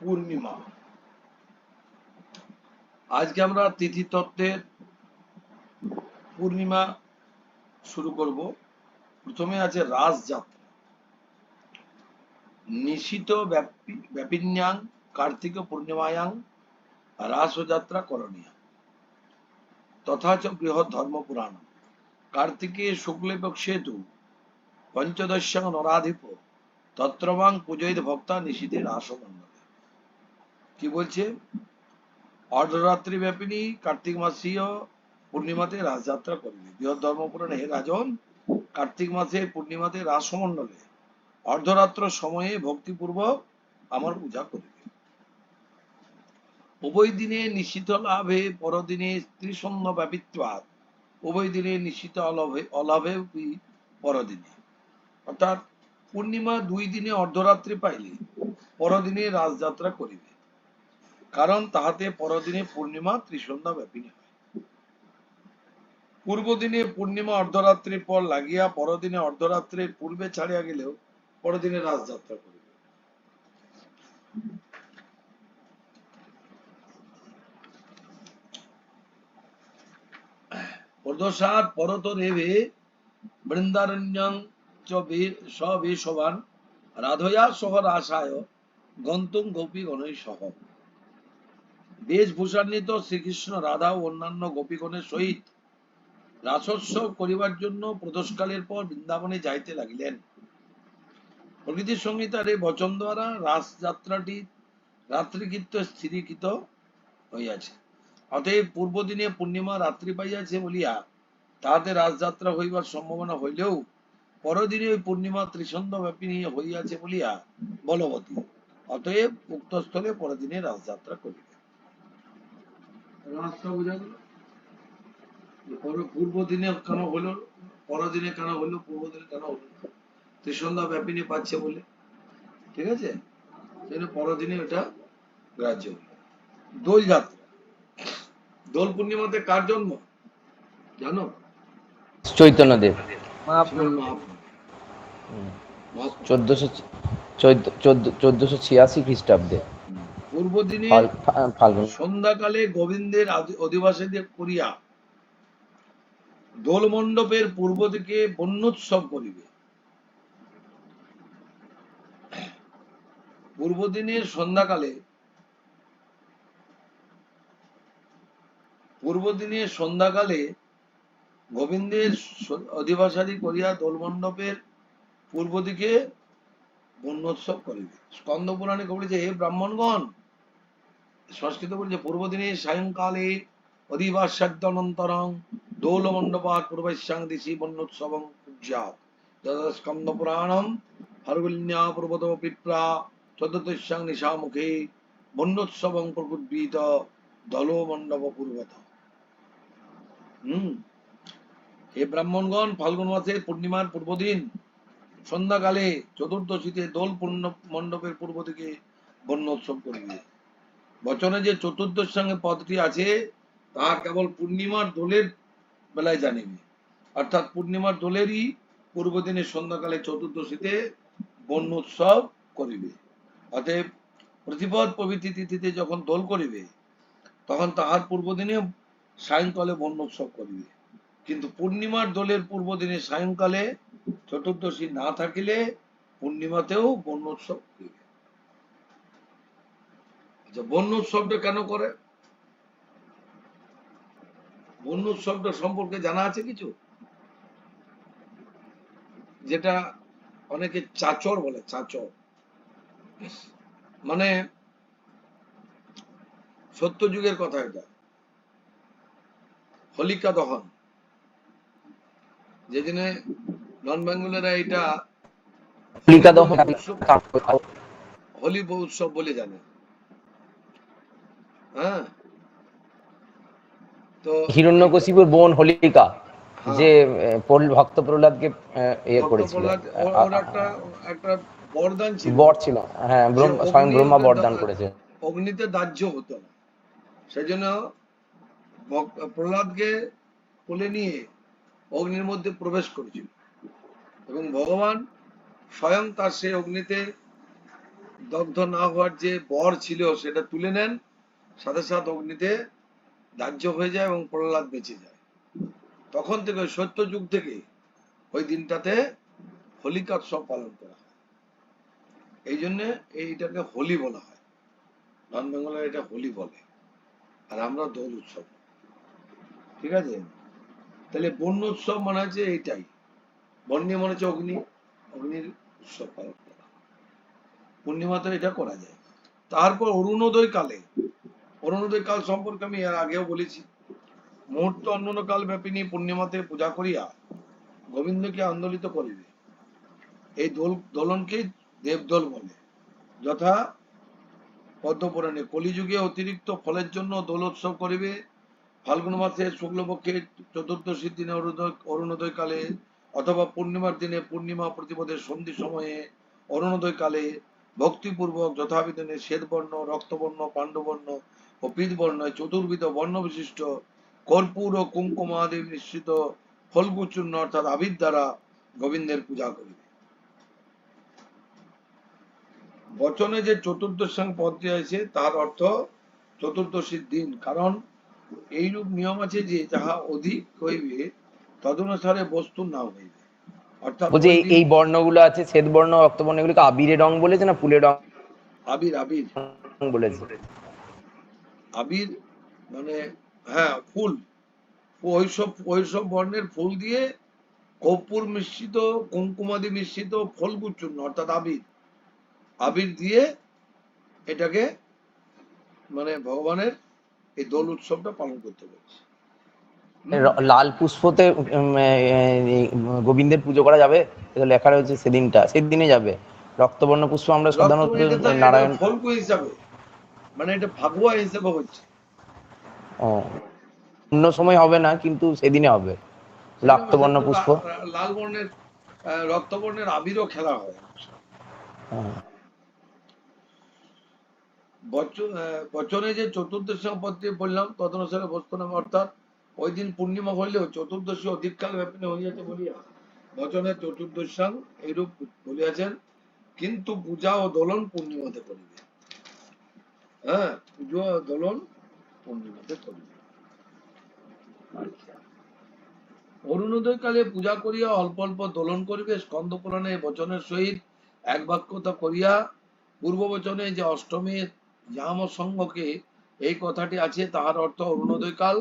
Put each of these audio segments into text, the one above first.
পূর্ণিমা। আজকে আমরা তিথি তত্ত্বের পূর্ণিমা শুরু করব। প্রথমে আছে রাসযাত্রা নিশিত ব্যাপিন্যাং, কার্তিক পূর্ণিমায়াং, রাসযাত্রা করণীয়। তথা চ বৃহৎ ধর্মপুরাণ। কার্তিকে শুক্লে পক্ষে তু পঞ্চদশ্যাং নরাধিপ তত্রমাং পূজয়িত ভক্তা নিশীতে রাসমণ্ডলে কি বলছে? অর্ধরাত্রি ব্যাপিনী, কার্তিক মাসীয় পূর্ণিমাতে রাসযাত্রা করবে। বৃহৎ ধর্মপুরাণে হে রাজন, কার্তিক মাসের পূর্ণিমাতে রাসমণ্ডলে অর্ধরাত্র সময়ে ভক্তিপূর্বক আমার পূজা করবে। উভয় দিনে নিশ্চিত লাভে, পরদিনে ত্রিসন্ন ব্যাপিত্বাৎ উভয় দিনে নিশ্চিত অলাভে অলাভে পরদিনে। অর্থাৎ পূর্ণিমা দুই দিনে অর্ধরাত্রি পাইলে পরদিনে রাজযাত্রা করিবে। কারণ তাহাতে পরদিনে পূর্ণিমা ত্রিসন্ধ্যা ব্যাপিনী পূর্ব দিনে পূর্ণিমা অর্ধরাত্রির পর লাগিয়া পরদিনে অর্ধরাত্রির পূর্বে ছাড়িয়া গেলেও পরদিনে রাজযাত্রা করিবে। পরত রেভে বৃন্দারণ্যং চ বে- রাধয়া সহ রাসায় গন্তুম গোপী গণৈ সহ বেশভূষান্বিত শ্রীকৃষ্ণ রাধা ও অন্যান্য গোপীগণের সহিত। রাসোৎসব করিবার জন্য প্রদোষকালের পর বৃন্দাবনে যাইতে লাগিলেন। প্রকৃতি সংহিতার এই বচন দ্বারা রাস যাত্রাটি রাত্রিকৃত স্থিরীকৃত হইয়াছে। অতএব পূর্ব দিনে পূর্ণিমা রাত্রি পাইয়াছে বলিয়া তাহাতে রাজযাত্রা হইবার সম্ভাবনা হইলেও পরদিনে ওই পূর্ণিমা ত্রিসন্ধ ব্যাপিনী হইয়াছে বলিয়া বলবতী। অতএব উক্ত স্থলে পরদিনে রাজযাত্রা করিবে। রাস্তা বোঝা গেল। পূর্ব দিনে কেন হলো পরদিনে কেন হলো পূর্ব দিনে কেন হলো? ত্রিসন্ধ্যা ব্যাপিনী পাচ্ছে বলে। ঠিক আছে? সেজন্য পরদিনে ওটা গ্রাহ্য হলো। দোল যাত্রা। দোল পূর্ণিমাতে কার জন্ম? জানো? চৈতন্যদেব। চোদ্দশো চোদ্দশো ছিয়াশি খ্রিস্টাব্দে। পূর্ব দিনে ফাল- সন্ধ্যাকালে গোবিন্দের অধিবাসীদের করিয়া দোল মণ্ডপের পূর্ব দিকে বন্যোৎসব করিবে। সন্ধ্যাকালে পূর্ব দিনের সন্ধ্যাকালে গোবিন্দের অধিবাসাদি করিয়া দোল মণ্ডপের পূর্ব দিকে বন্যোৎসব করিবে। স্কন্দ পুরাণে বলেছে হে ব্রাহ্মণগণ সংস্কৃত বলছে পূর্বদিনে সায়ংকালে অধিবাসাদ্যনন্তরং দোল মণ্ডপাত পূর্বশ্যাং দিশি বন্যোৎসবং স্কন্দ পুরাণম হরগুল্যা পূর্বত পিপ্রা চতুর্দশ্যাং নিশামুখে বন্যোৎসবং প্রকুদ্বীত দল মণ্ডপ পূর্বত হম। হে ব্রাহ্মণগণ, ফাল্গুন মাসের পূর্ণিমার পূর্বদিন সন্ধ্যাকালে চতুর্দশীতে দোল পূর্ণ মণ্ডপের পূর্ব দিকে বন্যোৎসব করিবে। বচনে যে চতুর্দশ সঙ্গে পদটি আছে তাহা কেবল পূর্ণিমার দোলের বেলায় জানিবে অর্থাৎ পূর্ণিমার দোলেরই পূর্ব দিনে সন্ধ্যাকালে চতুর্দশীতে বন্যোৎসব করিবে। অতএব প্রতিপদ প্রভৃতি তিথিতে যখন দোল করিবে, তখন তাহার পূর্ব দিনে সায়ংকালে বন্যোৎসব করিবে। কিন্তু পূর্ণিমার দোলের পূর্ব দিনে সায়ংকালে চতুর্দশী না থাকিলে পূর্ণিমাতেও বন্য উৎসব করিবে। আচ্ছা বন্য উৎসবটা কেন করে? বন্য উৎসবটা সম্পর্কে জানা আছে কিছু? যেটা অনেকে চাচর বলে চাচর। মানে সত্য যুগের কথা এটা। হোলিকা দহন। যেদিনে নন বেঙ্গলেরা এটা হোলিকা দহন হোলি উৎসব বলে জানে। হ্যাঁ। তো হিরণ্যকশিপুর বোন হোলিকা হ্যাঁ। যে ভক্ত প্রহ্লাদকে ইয়ে করেছিল। ওর- ওর একটা একটা বরদান ছিল। বর ছিল। হ্যাঁ স্বয়ং ব্রহ্মা বরদান করেছে অগ্নিতে দাহ্য হতো। না সেজন্য প্রহ্লাদকে কোলে নিয়ে অগ্নির মধ্যে প্রবেশ করেছিল। এবং ভগবান স্বয়ং তার সেই অগ্নিতে দগ্ধ না হওয়ার যে বর ছিল সেটা তুলে নেন। সাথে সাথে অগ্নিতে দাহ্য হয়ে যায় এবং প্রহ্লাদ বেঁচে যায়। তখন থেকে সত্য যুগ থেকে ওই দিনটাতে হোলিকা উৎসব পালন করা হয়। এই জন্য এইটাকে হোলি বলা হয়। নন বেঙ্গলের এটা হোলি বলে। আর আমরা দোল উৎসব ঠিক আছে? তাহলে বন্য উৎসব মানে হচ্ছে এইটাই। বন্যে মানে হচ্ছে অগ্নি। অগ্নির উৎসব পালন করা পূর্ণিমাতে এটা করা যায়। তারপর অরুণোদয় কালে অরুণোদয় কাল সম্পর্কে আমি এর আগেও বলেছি। মুহূর্ত অন্যান্য কাল ব্যাপিনী পূর্ণিমাতে পূজা করিয়া গোবিন্দকে আন্দোলিত করিবে। এই দোল, দোলনকে দেবদোল বলে। যথা পদ্মপুরাণে কলিযুগে অতিরিক্ত ফলের জন্য দোল উৎসব করিবে। ফাল্গুন মাসে শুক্লপক্ষে চতুর্দশীর দিনে অরুণোদয় অরুণোদয় কালে অথবা পূর্ণিমার দিনে পূর্ণিমা প্রতিপদের সন্ধি সময়ে অরুণোদয় কালে ভক্তিপূর্বক যথাবিধানে শ্বেতবর্ণ, রক্তবর্ণ, পাণ্ডবর্ণ ও পীতবর্ণ চতুর্বিধ বর্ণ বিশিষ্ট কর্পূর ও কুঙ্কুম আদি মিশ্রিত ফলগুচূর্ণ অর্থাৎ আবির দ্বারা গোবিন্দের পূজা করিবে। বচনে যে চতুর্দশাং পদটি আছে তার অর্থ চতুর্দশীর দিন। কারণ এইরূপ নিয়ম আছে যে যাহা অধিক হইবে তদনুসারে বস্তু না হইবে। অর্থাৎ বলছি এই- বর্ণগুলো আছে শ্বেত বর্ণ রক্তবর্ণ এগুলোকে আবিরের রং বলেছে না ফুলের রং? আবির আবির। বলেছে। আবির মানে হ্যাঁ ফুল। ওইসব ওইসব বর্ণের ফুল দিয়ে কর্পূর মিশ্রিত কুঙ্কুমাদি মিশ্রিত ফলগুচ্ছূর্ণ অর্থাৎ আবির। আবির দিয়ে এটাকে মানে ভগবানের এই দোল উৎসবটা পালন করতে পারছি লাল পুষ্পতে গোবিন্দের পুজো করা যাবে এটা লেখা রয়েছে সেদিনটা সেদিনে যাবে। রক্তবর্ণ পুষ্প আমরা সাধারণত নারায়ণ ফলগু হিসাবে। মানে এটা ফাগুয়া হিসাবে হচ্ছে। ও, অন্য সময় হবে না কিন্তু সেদিনে হবে। রক্তবর্ণ পুষ্প। লাল বর্ণের রক্তবর্ণের আবিরও খেলা হয়। হ্যাঁ। বচ- বচনে যে চতুর্দশী সম্পত্তি বললাম তদনুসারে বস্তু নাম অর্থাৎ ওই দিন পূর্ণিমা হইলেও চতুর্দশী অধিককাল ব্যাপিনী হইয়াছে বলিয়া বচনে চতুর্দশাং এইরূপ বলিয়াছেন কিন্তু পূজা ও দোলন পূর্ণিমাতে করিবে। হ্যাঁ পুজো ও দোলন পূর্ণিমাতে করিবে আচ্ছা। অরুণোদয় কালে পূজা করিয়া অল্প অল্প দোলন করিবে স্কন্দ পুরাণে বচনের সহিত এক বাক্যতা করিয়া পূর্ব বচনে যে অষ্টমীর জাম সঙ্গকে এই কথাটি আছে তাহার অর্থ অরুণোদয় কাল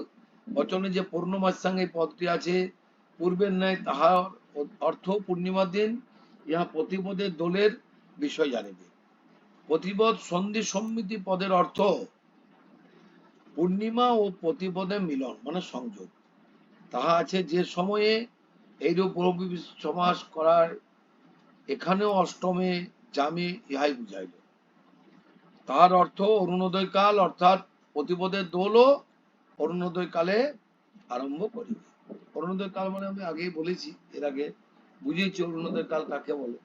বচনে যে পূর্ণমাসাং এই পদটি আছে পূর্বের ন্যায় তাহার অর্থ পূর্ণিমা দিন ইহা প্রতিপদের দোলের বিষয় জানিবে। প্রতিপদ সন্ধি সম্মিতি পদের অর্থ পূর্ণিমা ও প্রতিপদের মিলন মানে সংযোগ। তাহা আছে যে সময়ে এইরূপ সমাস করার এখানেও অষ্টমে জামে ইহাই বুঝাইল। তার অর্থ অরুণোদয় কাল অর্থাৎ প্রতিপদের দোলও অরুণোদয় কালে আরম্ভ করিবে। অরুণোদয় কাল মানে আমি আগেই বলেছি, এর আগে বুঝিয়েছি অরুণোদয় কাল কাকে বলে।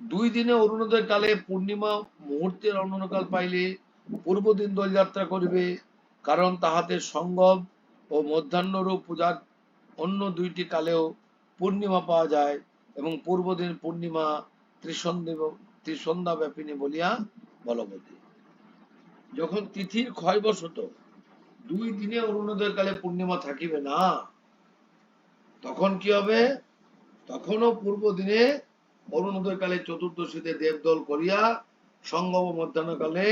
দুই দিনে অরুণোদয় কালে পূর্ণিমা মুহূর্তের অরুণকাল পাইলে পূর্ব দিন দোলযাত্রা করিবে, কারণ তাহাতে সঙ্গম ও মধ্যাহ্নরূপ পূজার অন্য দুইটি কালেও পূর্ণিমা পাওয়া যায় এবং পূর্বদিন পূর্ণিমা ত্রিসন্ধি ত্রিসন্ধ্যা ব্যাপিনী বলিয়া বলবতী যখন তিথির ক্ষয়বশত দুই দিনে অরুণোদয় কালে পূর্ণিমা থাকিবে না, তখন কি হবে? তখনও পূর্ব দিনে অরুণোদয় কালে চতুর্দশীতে দেবদল করিয়া সঙ্গম মধ্যাহ্ন কালে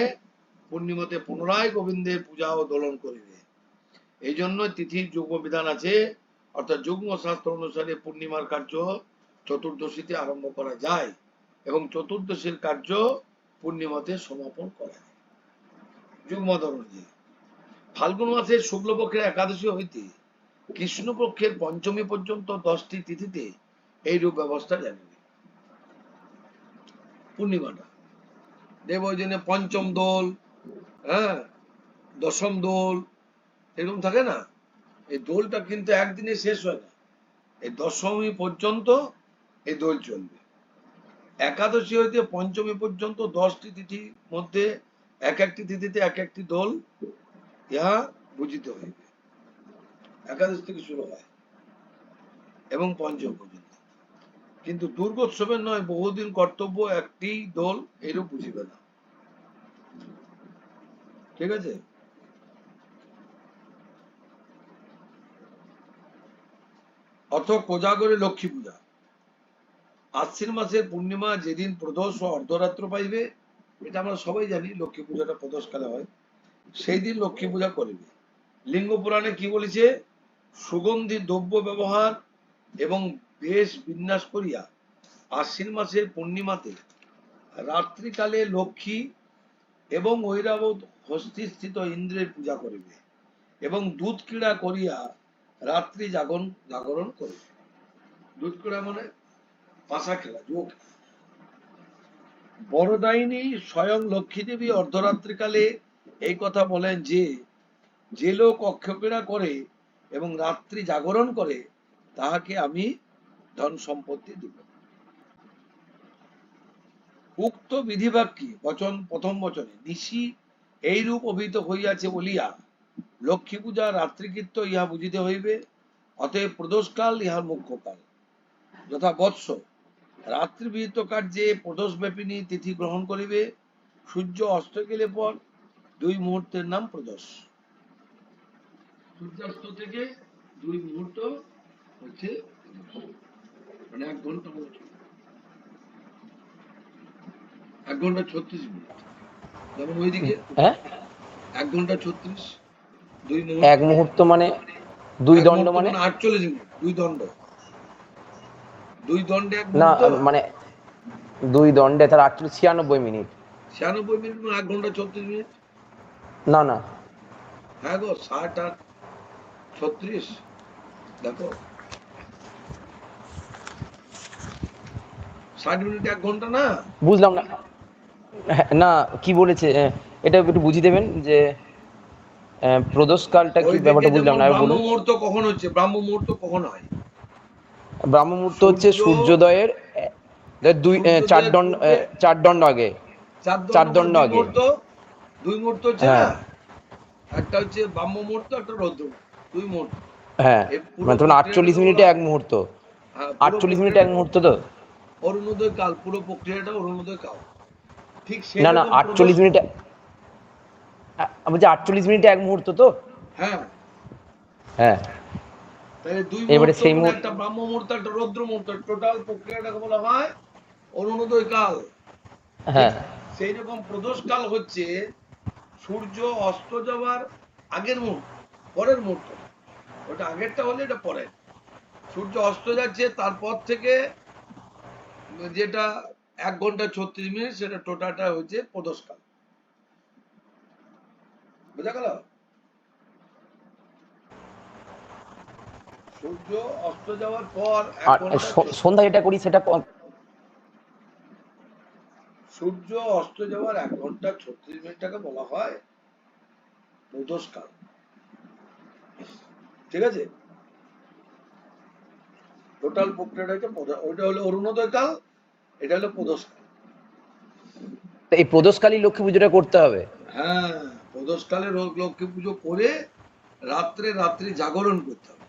পূর্ণিমাতে পুনরায় গোবিন্দের পূজা ও দোলন করিবে। এই জন্য তিথির যুগ্ম বিধান আছে, অর্থাৎ যুগ্ম শাস্ত্র অনুসারে পূর্ণিমার কার্য চতুর্দশীতে আরম্ভ করা যায় এবং চতুর্দশীর কার্য পূর্ণিমাতে সমাপন করা যুগ্ম অনুযায়ী ফাল্গুন মাসের শুক্লপক্ষের একাদশী হইতে কৃষ্ণপক্ষের পঞ্চমী পর্যন্ত দশটি তিথিতে এইরূপ ব্যবস্থা জানিবে। পূর্ণিমাটা। দেব ওই জন্য পঞ্চম দোল হ্যাঁ দশম দোল, এরকম থাকে না? এই দোলটা কিন্তু একদিনে শেষ হয় না। এই দশমী পর্যন্ত এই দোল চলবে। একাদশী হইতে পঞ্চমী পর্যন্ত দশটি তিথির মধ্যে এক একটি তিথিতে এক একটি দোল ইহা বুঝিতে হইবে। একাদশ থেকে শুরু হয় এবং পঞ্চম পর্যন্ত। কিন্তু দুর্গোৎসবের নয়, বহুদিন কর্তব্য একটি দোল এরূপ বুঝিবে না। ঠিক আছে? অথ কোজাগরে লক্ষ্মী পূজা। আশ্বিন মাসের পূর্ণিমা যেদিন প্রদোষ ও অর্ধরাত্র পাইবে, এটা আমরা সবাই জানি, লক্ষ্মী পূজাটা প্রদোষকালে হয়, সেই দিন লক্ষ্মী পূজা করিবে। লিঙ্গ পুরাণে কি বলেছে? সুগন্ধি দ্রব্য ব্যবহার এবং বেশ বিন্যাস করিয়া আশ্বিন মাসের পূর্ণিমাতে রাত্রিকালে লক্ষ্মী এবং ঐরাবত হস্তিস্থিত ইন্দ্রের পূজা করিবে এবং দুধ ক্রীড়া করিয়া রাত্রি জাগরণ জাগরণ করিবে। দুধ ক্রীড়া মানে পাশা খেলা, যোগ। বড়দায়িনী স্বয়ং লক্ষ্মী দেবী অর্ধরাত্রিকালে এই কথা বলেন যে যে লোক অক্ষক্রীড়া করে এবং রাত্রি জাগরণ করে, তাহাকে আমি ধন সম্পত্তি দিব। উক্ত বিধিবাক্যে বচন, প্রথম বচনে, নিশি এইরূপ অভিহিত হইয়াছে বলিয়া লক্ষ্মী পূজা রাত্রিকৃত্য ইহা বুঝিতে হইবে, অতএব প্রদোষকাল ইহার মুখ্য কাল। যথা বৎস রাত্রি বিহিত কার্যে প্রদোষ ব্যাপিনী তিথি গ্রহণ করিবে, সূর্য অস্ত গেলে পর দুই মুহূর্তের নাম প্রদোষ। সূর্যাস্ত থেকে দুই মুহূর্ত হচ্ছে। মানে এক ঘণ্টা মতো। এক ঘণ্টা ছত্রিশ মিনিট। যেমন ওইদিকে হ্যাঁ? এক ঘণ্টা ছত্রিশ দুই মুহূর্ত। এক মুহূর্ত মানে দুই দণ্ড মানে? আটচল্লিশ মিনিট দুই দণ্ড। দুই দণ্ডে এক না মানে দুই দণ্ডে তার আটচল্লিশ ছিয়ানব্বই মিনিট। ছিয়ানব্বই মিনিট মানে এক ঘণ্টা ছত্রিশ মিনিট? না না। হ্যাঁ গো ষাট আর ছত্রিশ। দেখো ষাট মিনিট এক ঘণ্টা না? বুঝলাম না। হ্যাঁ, না কি বলেছে এটা একটু বুঝিয়ে দেবেন যে প্রদোষকালটা কি ব্যাপারটা বুঝলাম না ব্রাহ্ম মুহূর্ত কখন হচ্ছে? ব্রাহ্ম মুহূর্ত কখন হয়? ব্রাহ্ম মুহূর্ত হচ্ছে সূর্যোদয়ের দুই চার দণ্ড চার দণ্ড আগে। চার দণ্ড আগে। দুই মুহূর্ত হচ্ছে হ্যাঁ। না? একটা হচ্ছে ব্রাহ্ম মুহূর্ত একটা রৌদ্র দুই মুহূর্ত। হ্যাঁ মানে তখন আটচল্লিশ বলা মিনিটে এক মুহূর্ত। হ্যাঁ, আটচল্লিশ মিনিটে এক মুহূর্ত তো? অরুণোদয় কাল পুরো প্রক্রিয়াটা অরুণোদয় কাল ঠিক সেই না না রকম আটচল্লিশ প্রদোষ- আমি বলছি আটচল্লিশ মিনিটে এক মুহূর্ত তো? হ্যাঁ। হ্যাঁ। তাহলে দুই এবারে সেই মানে মুহূর্ত- একটা ব্রাহ্ম মুহূর্ত একটা রৌদ্র মুহূর্ত টোটাল প্রক্রিয়াটাকে বলা হয় অরুণোদয় কাল হ্যাঁ সেই রকম প্রদোষ কাল হচ্ছে সূর্য অস্ত যাওয়ার আগের মুহূর্ত পরের মুহূর্ত। ওটা আগেরটা হলে এটা পরের। সূর্য অস্ত যাচ্ছে তারপর থেকে যেটা এক ঘণ্টা ছত্রিশ মিনিট সেটা টোটালটা হচ্ছে প্রদোষ কাল বোঝা গেল? সূর্য অস্ত যাওয়ার পর সন্ধ্যা যেটা করি সেটা সূর্য অস্ত যাওয়ার এক ঘণ্টা ছত্রিশ মিনিটটাকে বলা হয় প্রদোষকাল। ঠিক আছে? টোটাল প্রক্রিয়াটা হচ্ছে প্রদো- ওইটা হলো অরুণোদয় কাল এটা হলো প্রদোষকাল এই প্রদোষকালী লক্ষ্মী পুজোটা করতে হবে? হ্যাঁ প্রদোষকালে লক্ষ্মী পুজো করে রাত্রে রাত্রি জাগরণ করতে হবে।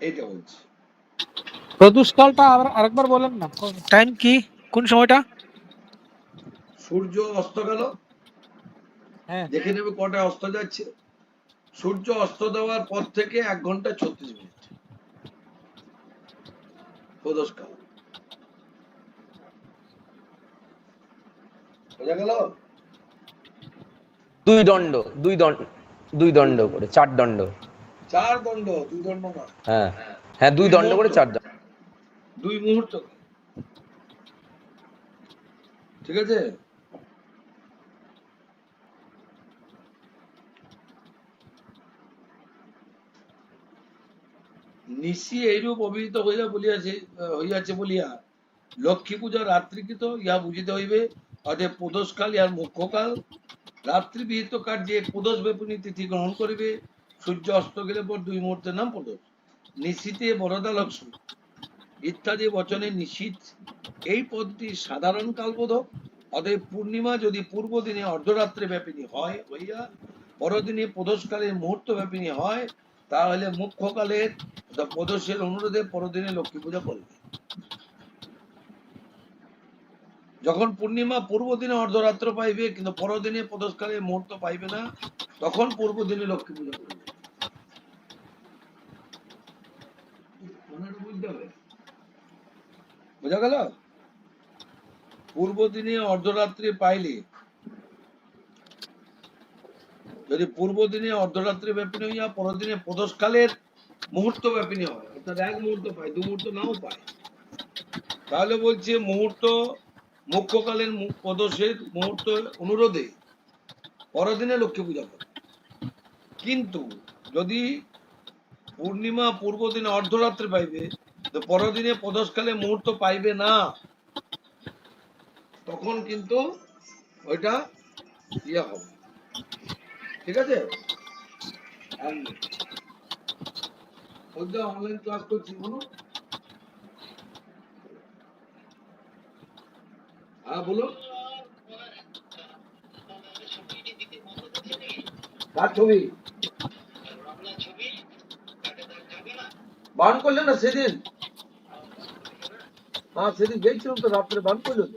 এইটা বলছি। প্রদোষকালটা আবার আরেকবার বলেন না। টাইম কি? কোন সময়টা? সূর্য অস্ত গেল। হ্যাঁ। দেখে নেবে কটায় অস্ত যাচ্ছে। সূর্য অস্ত দেওয়ার পর থেকে এক ঘণ্টা ছত্রিশ মিনিট। প্রদোষকাল বোঝা গেল? দুই দণ্ড দুই দণ্ড দুই দণ্ড করে চার দণ্ড। চার দণ্ড দুই দণ্ড না? হ্যাঁ হ্যাঁ দুই দণ্ড করে চার দণ্ড। দুই মুহূর্ত। ঠিক আছে? নিশি এইরূপ অভিহিত হইয়া বলিয়াছে হইয়াছে বলিয়া লক্ষ্মী পূজা রাত্রিকৃত ইহা বুঝিতে হইবে অতএব প্রদোষকাল ইহার মুখ্যকাল। রাত্রি বিহিত কার্যে প্রদোষ বেপুনি তিথি গ্রহণ করিবে, সূর্য অস্ত গেলে পর দুই মুহূর্তের নাম প্রদোষ নিশিতে বরদা লক্ষ্মী। ইত্যাদি বচনে নিশ্চিত এই পদটি সাধারণ কালবোধক। অতএব পূর্ণিমা যদি পূর্ব দিনে অর্ধরাত্রে ব্যাপিনী হয়, হইয়া পরদিনে প্রদোষকালের মুহূর্ত ব্যাপিনী হয় তাহলে মুখ্যকালের প্রদর্শের অনুরোধে পরদিনে লক্ষ্মী পূজা করবে। যখন পূর্ণিমা পূর্ব দিনে অর্ধরাত্র পাইবে, কিন্তু পরদিনে প্রদোষকালে মুহূর্ত পাইবে না, তখন পূর্ব দিনে লক্ষ্মী পূজা করবে। বোঝা গেল? পূর্ব দিনে অর্ধরাত্রি পাইলে যদি পূর্ব দিনে অর্ধরাত্রি ব্যাপিনী হইয়া পরদিনে প্রদোষকালের মুহূর্ত ব্যাপিনী হয় অর্থাৎ এক মুহূর্ত পায়, দু মুহূর্ত নাও পায়। তাহলে বলছে মুহূর্ত মুখ্যকালের প্রদোষের মুহূর্ত অনুরোধে পরদিনে লক্ষ্মী পূজা করে। কিন্তু যদি পূর্ণিমা পূর্ব দিনে অর্ধরাত্রি পাইবে, তো পরদিনে প্রদোষকালে মুহূর্ত পাইবে না। তখন কিন্তু ওইটা ইয়ে হবে। ঠিক আছে? অনলাইন ক্লাস করছি, বলো। হ্যাঁ বলো। কার ছবি? বান করলেন না সেদিন? হ্যাঁ সেদিন গেছিলাম তো রাত্রে বান করল। তো।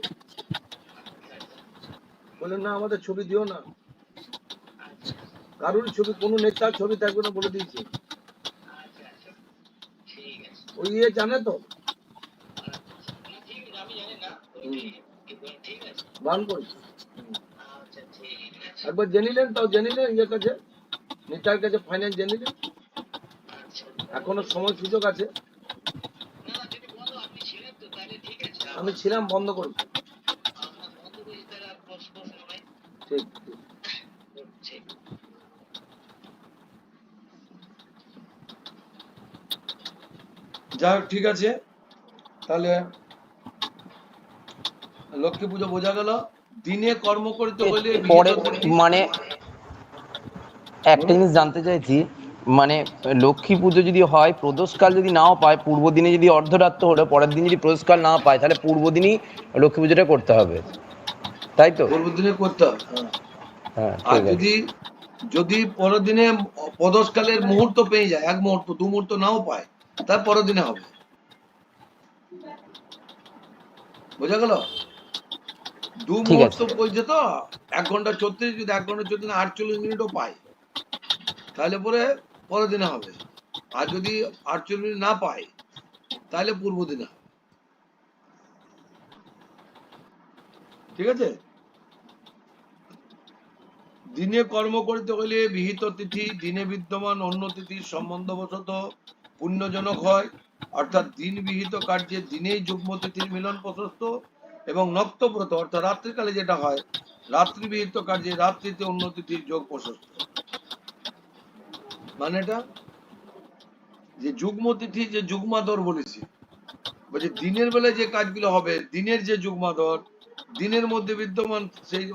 বললেন, না, আমাদের ছবি দিও না। কারোর ছবি, কোনো নেতার ছবি থাকবে না বলে দিয়েছে। ওই ইয়ে জানে তো? বান করেছে একবার জেনিলেন তাও জেনিলেন ইয়ে কাছে। নেতার কাছে ফাইন্যান্স জেনিলেন এখনও সময় সুযোগ আছে। আমি ছিলাম বন্ধ করেছি ঠিক ঠিক। যাই হোক ঠিক আছে। তাহলে লক্ষ্মী পুজো বোঝা গেল। দিনে কর্ম করতে হলে পরে মানে একটা জিনিস জানতে চাইছি মানে লক্ষ্মী পুজো যদি হয় প্রদোষকাল যদি নাও পায় পূর্ব দিনে যদি অর্ধরাত্র হলো পরের দিন যদি প্রদোষকাল না পায় তাহলে পূর্ব দিনই লক্ষ্মী পুজোটা করতে হবে। তাই তো? পূর্ব দিনে করতে হবে হ্যাঁ। হ্যাঁ আর যদি যদি পরের দিনে প্রদোষকালের মুহূর্ত পেয়ে যায় এক মুহূর্ত দু মুহূর্ত নাও পায় তার পরের দিনে হবে। বোঝা গেল? দু মুহূর্ত। বলছে তো এক ঘণ্টা চৌত্রিশ যদি এক ঘণ্টা চৌত্রিশ আটচল্লিশ মিনিটও পায় তাহলে পরে পরের দিনে হবে। আর যদি আটচল্লিশ মিনিট না পায় তাহলে পূর্ব দিনে ঠিক আছে? দিনে কর্ম করিতে হইলে বিহিত তিথি দিনে বিদ্যমান অন্য তিথির সম্বন্ধবশত পুণ্যজনক হয়, অর্থাৎ দিন বিহিত কার্যে দিনেই যুগ্ম তিথির মিলন প্রশস্ত এবং নক্তব্রত, অর্থাৎ রাত্রিকালে যেটা হয় রাত্রি বিহিত কার্যে রাত্রিতে অন্য তিথির যোগ প্রশস্ত। মানে এটা? যে যুগ্ম তিথি যে যুগ্মাদর বলেছি, বলছে দিনের বেলায় যে কাজগুলো হবে, দিনের যে যুগ্মাদর, দিনের মধ্যে বিদ্যমান সেই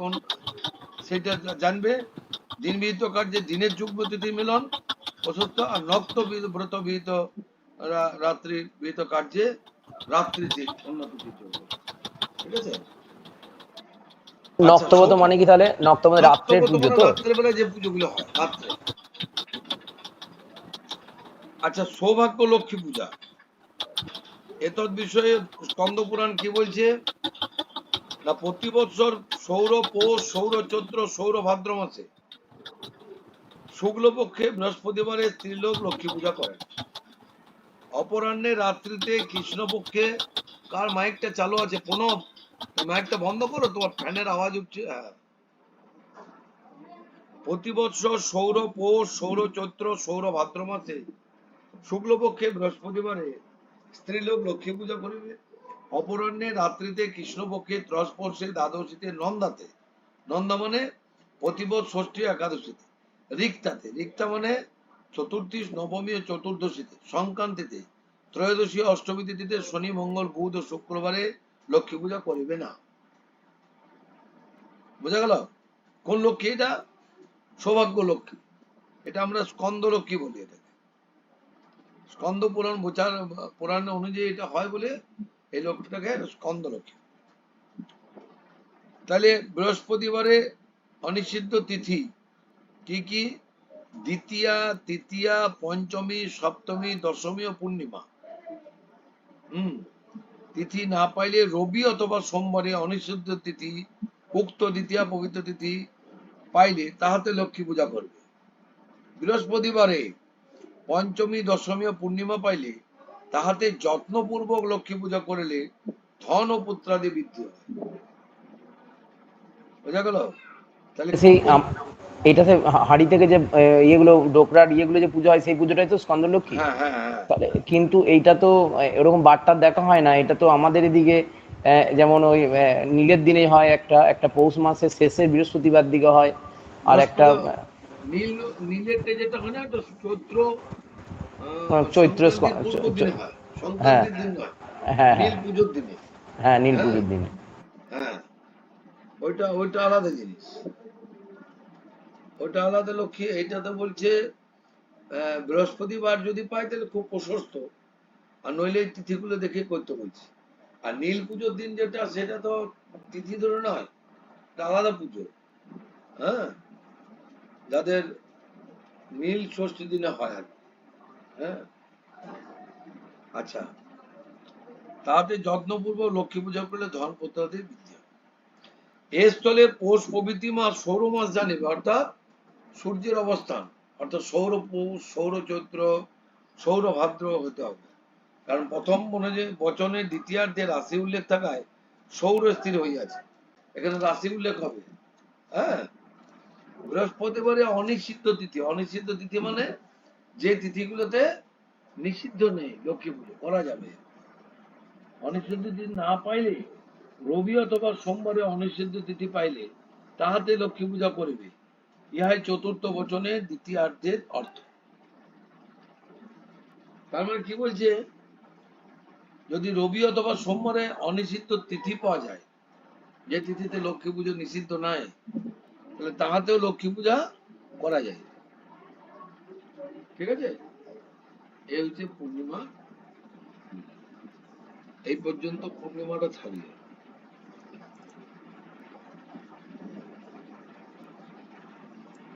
সেটা জানবে দিন বিহিত কার্যে দিনের যুগ্ম তিথি মিলন প্রশস্ত আর নক্ত ব্রত বিহিত রাত্রি বিহিত কার্যে রাত্রিতে তিথি ঠিক আছে? নক্তব্রত মানে কি তাহলে? নক্তব্রত রাত্রের পুজো মানে তো? যে পুজোগুলো হয় রাত্রে। আচ্ছা সৌভাগ্য লক্ষ্মী পূজা এতদ বিষয়ে স্কন্দ পুরাণ কি বলছে? না প্রতি বছর সৌর পৌষ সৌর চৈত্র সৌর ভাদ্র মাসে শুক্লপক্ষে বৃহস্পতিবারে স্ত্রীলোক লক্ষ্মী পূজা করেন। অপরাহ্নে রাত্রিতে কৃষ্ণপক্ষে, কার মাইকটা চালু আছে প্রণব মাইকটা বন্ধ করো, তোমার ফ্যানের আওয়াজ উঠছে হ্যাঁ। প্রতি বছর সৌর পৌষ, সৌর চৈত্র, সৌর ভাদ্র মাসে শুক্লপক্ষে বৃহস্পতিবারে স্ত্রীলোক লক্ষ্মী পূজা করিবে। অপরাহ্নে রাত্রিতে কৃষ্ণপক্ষে ত্রস্পর্শে দ্বাদশীতে নন্দাতে। নন্দা মানে প্রতিবোধ ষষ্ঠী একাদশীতে। রিক্তাতে, রিক্তা মানে চতুর্থী, নবমী ও চতুর্দশীতে, সংক্রান্তিতে, ত্রয়োদশী অষ্টমী তিথিতে শনি, মঙ্গল, বুধ ও শুক্রবারে লক্ষ্মী পূজা করিবে না। বোঝা গেল? কোন লক্ষ্মী এটা? সৌভাগ্য লক্ষ্মী। এটা আমরা স্কন্দ লক্ষ্মী বলি এটাকে। স্কন্দ পুরাণ বোঝার পুরাণ অনুযায়ী এটা হয় বলে এই লক্ষ্মীটাকে স্কন্দ লক্ষ্মী। তাহলে বৃহস্পতিবারে অনিষিদ্ধ তিথি কি কি? দ্বিতীয়া, তৃতীয়া, পঞ্চমী, সপ্তমী, দশমী ও পূর্ণিমা। হুম। তিথি না পাইলে রবি অথবা সোমবারে অনিষিদ্ধ তিথি, উক্ত দ্বিতীয়া, পবিত্র তিথি পাইলে তাহাতে লক্ষ্মী পূজা করবে। বৃহস্পতিবারে পঞ্চমী, দশমী ও পূর্ণিমা পাইলে তাহাতে যত্নপূর্বক লক্ষ্মী পূজা করিলে ধন ও পুত্রাদি বৃদ্ধি হয়। বোঝা গেল? তাহলে এটাতে হা- হাঁড়ি থেকে যে ইয়েগুলো ডোকরার ইয়েগুলো যে পুজো হয় সেই পুজোটাই তো স্কন্দ লক্ষ্মী হ্যাঁ হ্যাঁ হ্যাঁ। তাহলে কিন্তু এইটা তো এরকম বার্তা দেখা হয় না এটা তো আমাদের এদিকে যেমন ওই নীলের দিনে হয় একটা একটা পৌষ মাসের শেষে বৃহস্পতিবার দিকে হয় আর একটা নীল নীলেতে যেটা হয় না চৈত্র হ্যাঁ, চৈত্র হয়। সংক্রান্তির দিন নয় হ্যাঁ হ্যাঁ। নীল পুজোর দিনে। হ্যাঁ নীল। পুজোর দিনে। হ্যাঁ। ওইটা ওইটা আলাদা জিনিস। ওইটা আলাদা লক্ষ্মী এইটাতে বলছে বৃহস্পতিবার যদি পাই তাহলে খুব প্রশস্ত। আর নইলে তিথিগুলো দেখে করতে বলছি। আর নীল পুজোর দিন যেটা, সেটা তো তিথি ধরে নয় আলাদা পুজো। হ্যাঁ? যাদের নীল ষষ্ঠী দিনে হয় আর হ্যাঁ? আচ্ছা। তাতে যত্নপূর্বক লক্ষ্মী পূজা করলে ধন প্রত্যাদি বৃদ্ধি হয়। এর স্থলে পৌষ প্রভৃতি মাস সৌর মাস জানিবে, অর্থাৎ সূর্যের অবস্থান, অর্থাৎ সৌর পৌষ, সৌর চৈত্র, সৌর ভাদ্র হতে হবে। কারণ প্রথম মনে যে বচনের দ্বিতীয়ার্ধে রাশি উল্লেখ থাকায় সৌর স্থির হইয়াছে। এখানে রাশি উল্লেখ হবে। হ্যাঁ? বৃহস্পতিবারে অনিষিদ্ধ তিথি। অনিষিদ্ধ তিথি মানে যে তিথিগুলোতে নিষিদ্ধ নেই, লক্ষ্মী পুজো করা যাবে। অনিষিদ্ধ তিথি না পাইলে, রবি অথবা সোমবারে অনিষিদ্ধ তিথি পাইলে তাহাতে লক্ষ্মী পূজা করিবে। ইহাই চতুর্থ বচনে দ্বিতীয়ার্ধের অর্থ। তার মানে কি বলছে? যদি রবি অথবা সোমবারে অনিষিদ্ধ তিথি পাওয়া যায়, যে তিথিতে লক্ষ্মী পুজো নিষিদ্ধ নাই তাহলে তাহাতেও লক্ষ্মী পূজা করা যায়। ঠিক আছে? এই হচ্ছে পূর্ণিমা। এই পর্যন্ত পূর্ণিমাটা থাকবে